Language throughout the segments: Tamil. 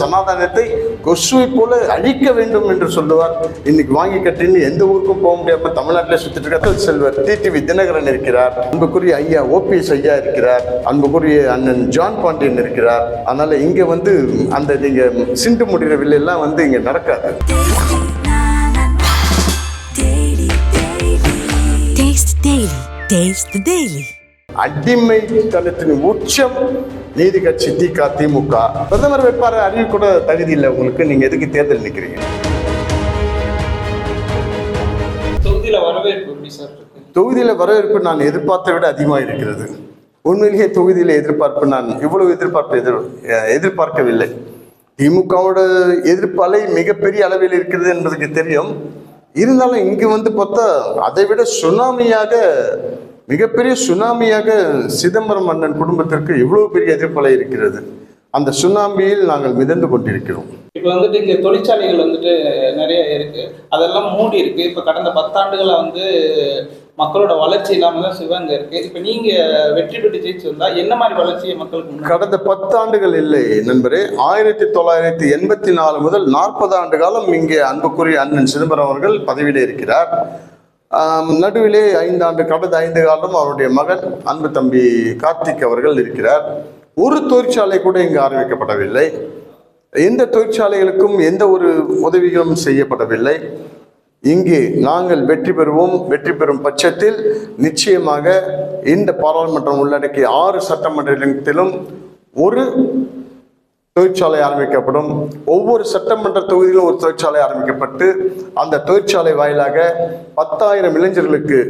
சமாதானத்தை கொசுவை போல அழிக்க வேண்டும் என்று சொல்லுவார். இன்னைக்கு வாங்கி கட்டின்னு எந்த ஊருக்கும் போக முடியாம தமிழ்நாட்டில் சுத்திட்டு இருக்க செல்வர் டிடிவி தினகரன் இருக்கிறார். அன்புக்குரிய ஐயா ஓபிஎஸ் ஐயா இருக்கிறார். அன்புக்குரிய அண்ணன் ஜான் பாண்டியன் இருக்கிறார். அதனால இங்க வந்து அந்த நீங்க சிண்டு முடிகிற வில்லையெல்லாம் வந்து இங்க நடக்காது. Taste the Daily. அடிமைத்தனத்தின் உச்சம் நீதி கட்சி திக திமுக. பிரதமர் வேட்பாளர் அறிவு கூட தகுதி இல்லை. உங்களுக்கு நீங்க எதுக்கு தேர்தல் நிக்கிறீங்க? தொகுதியில வரவேற்பு நான் எதிர்பார்த்தை விட அதிகமாக இருக்கிறது. உண்மையிலேயே தொகுதியில எதிர்பார்ப்பு நான் இவ்வளவு எதிர்பார்ப்பு எதிர் எதிர்பார்க்கவில்லை. திமுகவோட எதிர்ப்பு அலை மிகப்பெரிய அளவில் இருக்கிறது என்பதுக்கு தெரியும். இருந்தாலும் இங்கு வந்து பார்த்தா அதை விட சுனாமியாக மிகப்பெரிய சுனாமியாக சிதம்பரம் மன்னன் குடும்பத்திற்கு இவ்வளவு பெரிய எதிர்ப்பு அலை இருக்கிறது? அந்த சுனாமியில் நாங்கள் மிதந்து கொண்டிருக்கிறோம். இப்போ வந்துட்டு இங்க தொழிற்சாலைகள் வந்துட்டு நிறைய இருக்கு. அதெல்லாம் மூடி இருக்கு. இப்போ கடந்த பத்தாண்டுகளா வந்து மக்களோட வளர்ச்சி இல்லாம தான் சிவங்க இருக்கு. இப்போ நீங்க வெற்றி பெற்று ஜெயிச்சு வந்தா என்ன மாதிரி வளர்ச்சியை மக்களுக்கு கடந்த பத்தாண்டுகள் இல்லை நண்பரே. ஆயிரத்தி தொள்ளாயிரத்தி எண்பத்தி நாலு முதல் நாற்பது ஆண்டு காலம் இங்கே அன்புக்குரிய அண்ணன் சிதம்பரம் அவர்கள் பதவியிலே இருக்கிறார். நடுவிலே ஐந்தாண்டு கடந்த ஐந்து காலம் அவருடைய மகன் அன்பு தம்பி கார்த்திக் அவர்கள் இருக்கிறார். ஒரு தொழிற்சாலை கூட இங்கு ஆரம்பிக்கப்படவில்லை. எந்த தொழிற்சாலைகளுக்கும் எந்த ஒரு உதவிகளும் செய்யப்படவில்லை. இங்கே நாங்கள் வெற்றி பெறுவோம். வெற்றி பெறும் பட்சத்தில் நிச்சயமாக இந்த பாராளுமன்றம் உள்ளடக்கிய ஆறு சட்டமன்றத்திலும் ஒரு தொழிற்சாலை ஆரம்பிக்கப்படும். ஒவ்வொரு சட்டமன்ற தொகுதியிலும் ஒரு தொழிற்சாலை ஆரம்பிக்கப்பட்டு அந்த தொழிற்சாலை வாயிலாக பத்தாயிரம் இளைஞர்களுக்கு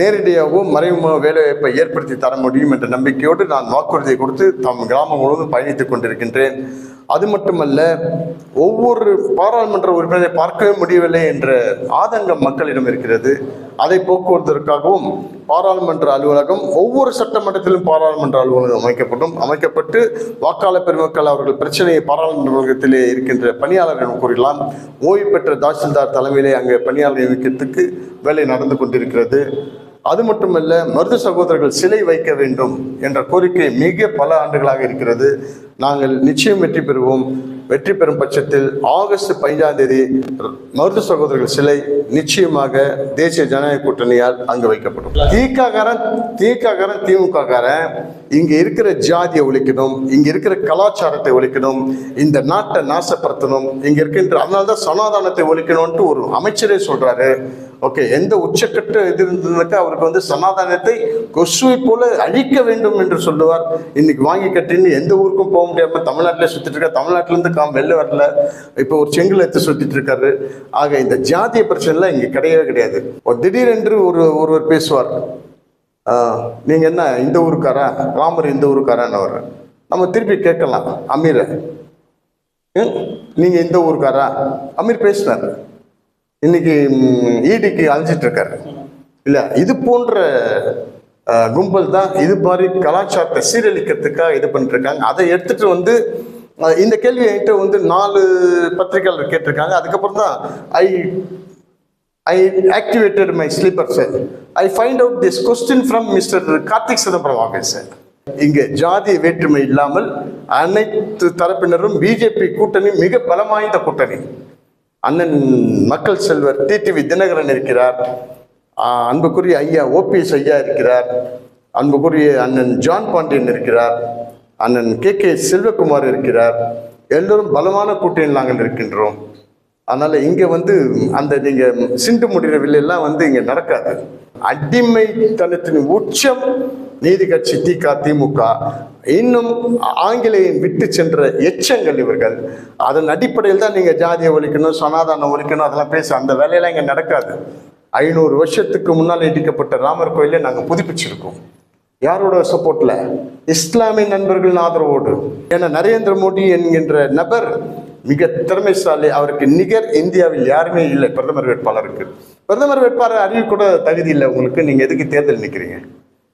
நேரடியாகவும் மறைமுக வேலைவாய்ப்பை ஏற்படுத்தி தர முடியும் என்ற நம்பிக்கையோடு நான் வாக்குறுதியை கொடுத்து தம் கிராமம் முழுவதும் பயணித்துக் கொண்டிருக்கின்றேன். அது மட்டுமல்ல ஒவ்வொரு பாராளுமன்ற உறுப்பினரை பார்க்கவே முடியவில்லை என்ற ஆதங்கம் மக்களிடம் இருக்கிறது. அதை போக்குவதற்காகவும் பாராளுமன்ற அலுவலகம் ஒவ்வொரு சட்டமன்றத்திலும் பாராளுமன்ற அலுவலகம் அமைக்கப்படும் அமைக்கப்பட்டு வாக்காளர் பெருமக்கள் அவர்கள் பிரச்சனையை பாராளுமன்ற அலுவலகத்திலே இருக்கின்ற பணியாளர்களிடம் கூறலாம். ஓய்வு பெற்ற தாசில்தார் தலைமையிலே அங்கே பணியாளர் நியமிக்கிறதுக்கு வேலை நடந்து கொண்டிருக்கிறது. அது மட்டுமல்ல மருது சகோதரர்கள் சிலை வைக்க வேண்டும் என்ற கோரிக்கை மிக பல ஆண்டுகளாக இருக்கிறது. நாங்கள் நிச்சயம் வெற்றி பெறுவோம். வெற்றி பெறும் பட்சத்தில் ஆகஸ்ட் பதினஞ்சாம் தேதி மருது சகோதரர்கள் சிலை நிச்சயமாக தேசிய ஜனநாயக கூட்டணியால் அங்கு வைக்கப்படும். திகாரன் திகாரன் திமுககாரன் இங்கே இருக்கிற ஜாதியை ஒழிக்கணும் இங்கே இருக்கிற கலாச்சாரத்தை ஒழிக்கணும் இந்த நாட்டை நாசப்படுத்தணும் இங்கே இருக்கின்ற அதனால்தான் சனாதானத்தை ஒழிக்கணும்ன்ட்டு ஒரு அமைச்சரே சொல்கிறாரு ஓகே எந்த உச்சக்கட்ட இது இருந்ததுனாக்கா அவருக்கு வந்து சமாதானத்தை கொசுவை போல அழிக்க வேண்டும் என்று சொல்லுவார். இன்னைக்கு வாங்கி கட்டின்னு எந்த ஊருக்கும் போக முடியாம தமிழ்நாட்டிலே சுற்றிட்டு இருக்கார் தமிழ்நாட்டிலேருந்து காம் வெளில வரல. இப்போ ஒரு செங்கில் எடுத்து சுற்றிட்டு இருக்காரு. ஆக இந்த ஜாதிய பிரச்சனைலாம் இங்கே கிடையவே கிடையாது. ஒரு திடீரென்று ஒரு ஒருவர் பேசுவார். நீங்கள் என்ன இந்த ஊருக்காரா? ராமர் இந்த ஊருக்காரான்னு நம்ம திருப்பி கேட்கலாம் அமீரை. ம், இந்த ஊருக்காரா? அமீர் பேசினார். இன்னைக்கு ஈடிக்கு அழைச்சிட்டு இருக்காரு. இல்ல இது போன்ற கும்பல் தான் இது மாதிரி கலாச்சாரத்தை சீரழிக்கிறதுக்காக இது பண்ணிட்டு இருக்காங்க அதை எடுத்துட்டு வந்து இந்த கேள்வி என்கிட்ட வந்து நாலு பத்திரிகையாளர் கேட்டிருக்காங்க. அதுக்கப்புறம் தான் I I activated my sleeper sir I find out this question from mister Karthik Chidambaram office இங்கே ஜாதி வேற்றுமை இல்லாமல் அனைத்து தரப்பினரும் பிஜேபி கூட்டணி மிக பலம் வாய்ந்த கூட்டணி. அண்ணன் மக்கள் செல்வர் டிடிவி தினகரன் இருக்கிறார். அன்புக்குரிய ஐயா ஓபிஎஸ் ஐயா இருக்கிறார். அன்புக்குரிய அண்ணன் ஜான் பாண்டியன் இருக்கிறார். அண்ணன் கே. கே. செல்வகுமார் இருக்கிறார். எல்லோரும் பலமான கூட்டணியில் நாங்கள் இருக்கின்றோம். அதனால் இங்கே வந்து அந்த நீங்கள் சிண்டு முடிகிற வில்லையெல்லாம் வந்து இங்கே நடக்காது. அடிமைத்தனத்தின் உச்சம் நீதி கட்சி திக திமுக. இன்னும் ஆங்கிலேயன் விட்டு சென்ற எச்சங்கள் இவர்கள். அதன் அடிப்படையில் தான் நீங்கள் ஜாதியை ஒழிக்கணும் சனாதானம் ஒழிக்கணும் அதெல்லாம் பேச அந்த வேலையெல்லாம் இங்கே நடக்காது. ஐநூறு வருஷத்துக்கு முன்னால் இடிக்கப்பட்ட ராமர் கோயிலை நாங்கள் புதுப்பிச்சிருக்கோம். யாரோட சப்போர்ட்ல இஸ்லாமிய நண்பர்களின் ஆதரவோடு. ஏன்னா நரேந்திர மோடி என்கின்ற நபர் மிக திறமைசாலி அவருக்கு நிகர் இந்தியாவில் யாருமே இல்லை. பிரதமர் வேட்பாளருக்கு. பிரதமர் வேட்பாளர் அறிவு கூட தகுதி இல்லை. உங்களுக்கு நீங்கள் எதுக்கு தேர்தல் நிற்கிறீங்க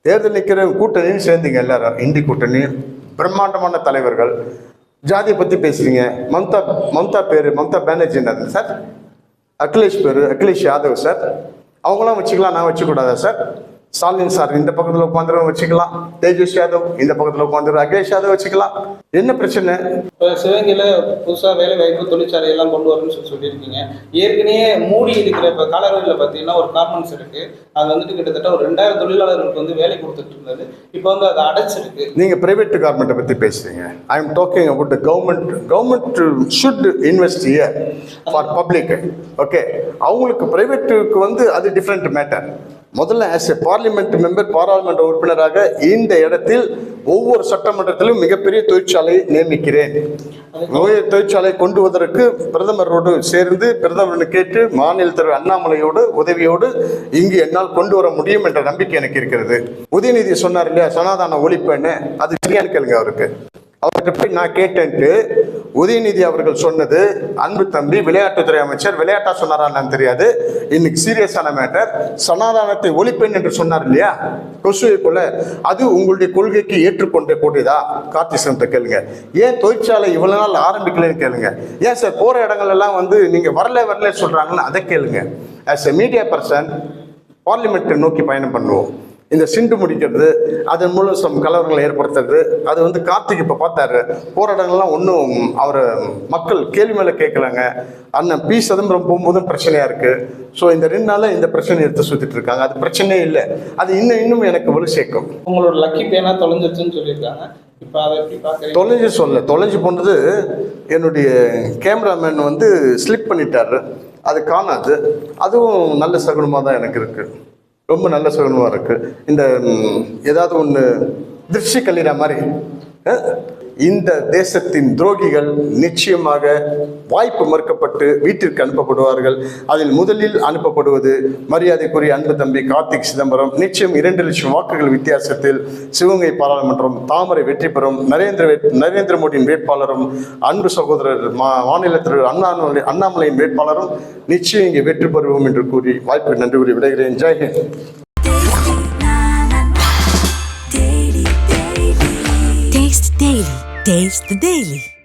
தேர்தல் நிற்கிற கூட்டணியும் சேர்ந்தீங்க எல்லாரும். இந்தி கூட்டணி பிரம்மாண்டமான தலைவர்கள். ஜாதியை பற்றி பேசுகிறீங்க மம்தா மம்தா பேர் மம்தா பானர்ஜி என்னது சார்? அகிலேஷ் பேரு அகிலேஷ் யாதவ் சார்? அவங்களாம் வச்சுக்கலாம் நான் வச்சுக்கூடாதா சார்? ஸ்டாலின் சார் இந்த பக்கத்தில் உட்காந்துரும் வச்சுக்கலாம். தேஜஸ் யாதவ் இந்த பக்கத்தில் உட்காந்துரும் அகிலேஷ் யாதவ் வச்சுக்கலாம். என்ன பிரச்சனை? இப்போ சிவகங்கையில் புதுசாக வேலை வாய்ப்பு தொழிற்சாலை எல்லாம் கொண்டு வரணும்னு சொல்லி சொல்லியிருக்கீங்க. ஏற்கனவே மூடி இருக்கிற இப்போ காலவரையில் பார்த்தீங்கன்னா ஒரு கார்மெண்ட்ஸ் இருக்கு. அது வந்துட்டு கிட்டத்தட்ட ஒரு ரெண்டாயிரம் தொழிலாளர்களுக்கு வந்து வேலை கொடுத்துட்டு இருந்தது. இப்போ வந்து அது அடைச்சிருக்கு. நீங்க பிரைவேட் கவர்மெண்ட்டை பத்தி பேசுறீங்க. I am talking about government government should invest for public okay அவங்களுக்கு பிரைவேட்டுக்கு வந்து அது டிஃப்ரெண்ட் மேட்டர் முதல்ல ஆஸ் எ பார்லிமெண்ட் மெம்பர் பாராளுமன்ற உறுப்பினராக இந்த இடத்தில் ஒவ்வொரு சட்டமன்றத்திலும் மிகப்பெரிய தொழிற்சாலையை நியமிக்கிறேன். நோய தொழிற்சாலை கொண்டு வருவதற்கு பிரதமரோடு சேர்ந்து பிரதமரின் கேட்டு மாநில தலைவர் அண்ணாமலையோடு உதவியோடு இங்கு என்னால் கொண்டு வர முடியும் என்ற நம்பிக்கை எனக்கு இருக்கிறது. உதயநிதி சொன்னார் இல்லையா சனாதான ஒழிப்புன்னு அது சரியான கேளுங்க அவருக்கு. அவர்கிட்ட போய் நான் கேட்டேன்ட்டு உதயநிதி அவர்கள் சொன்னது அன்பு தம்பி விளையாட்டுத்துறை அமைச்சர் விளையாட்டா சொன்னாரா தெரியாது. இன்னைக்கு சீரியஸான மேட்டர். சனாதானத்தை ஒழிப்பேன் என்று சொன்னார் இல்லையா? கொசுவை போல அது உங்களுடைய கொள்கைக்கு ஏற்றுக்கொண்ட கூடியதா கார்த்தி சிவத்தை கேளுங்க. ஏன் தொழிற்சாலை இவ்வளவு நாள் ஆரம்பிக்கலன்னு கேளுங்க. ஏன் சார் போற இடங்கள் எல்லாம் வந்து நீங்க வரல வரல சொல்றாங்கன்னு அதை கேளுங்க. ஆஸ் எ மீடியா பர்சன் பார்லிமெண்ட்டை நோக்கி பயணம் பண்ணுவோம். இந்த சிண்டு முடிக்கிறது அதன் மூலம் சம் கலவரங்களை ஏற்படுத்துறது. அது வந்து கார்த்திக் இப்போ பார்த்தாரு. போராட்டங்கள்லாம் ஒன்றும் அவரை மக்கள் கேள்வி மேலே கேட்கலாங்க அண்ணன் பி. சிதம்பரம் போகும்போதும் பிரச்சனையா இருக்கு. ஸோ இந்த ரெண்டு நாளில் இந்த பிரச்சனை எடுத்து சுத்திட்டு இருக்காங்க. அது பிரச்சனையே இல்லை. அது இன்னும் இன்னும் எனக்கு வலு சேர்க்கும். உங்களோட லக்கி பேனா தொலைஞ்சிருச்சுன்னு சொல்லியிருக்காங்க. தொலைஞ்சு சொல்ல தொலைஞ்சு போனது என்னுடைய கேமராமேன் வந்து ஸ்லிப் பண்ணிட்டாரு. அது காணாது. அதுவும் நல்ல சகுனமாக தான் எனக்கு இருக்கு. ரொம்ப நல்ல சகுனமாக இருக்குது இந்த ஏதாவது ஒன்று திருஷ்டி கல்லிடா மாதிரி இந்த தேசத்தின் துரோகிகள் நிச்சயமாக வாய்ப்பு மறுக்கப்பட்டு வீட்டிற்கு அனுப்பப்படுவார்கள். அதில் முதலில் அனுப்பப்படுவது மரியாதைக்குரிய அன்பு தம்பி கார்த்திக் சிதம்பரம். நிச்சயம் இரண்டு லட்சம் வாக்குகள் வித்தியாசத்தில் சிவகங்கை பாராளுமன்றம் தாமரை வெற்றி பெறும். நரேந்திர நரேந்திர மோடியின் வேட்பாளரும் அன்பு சகோதரர் மா மாநிலத்தில் அண்ணாமலை அண்ணாமலையின் வேட்பாளரும் நிச்சயம் இங்கே வெற்றி பெறுவோம் என்று கூறி வாய்ப்பு நன்றி கூறி விடைகிறேன் ஜெய்ஹிந்த் Taste Daily. Taste the Daily.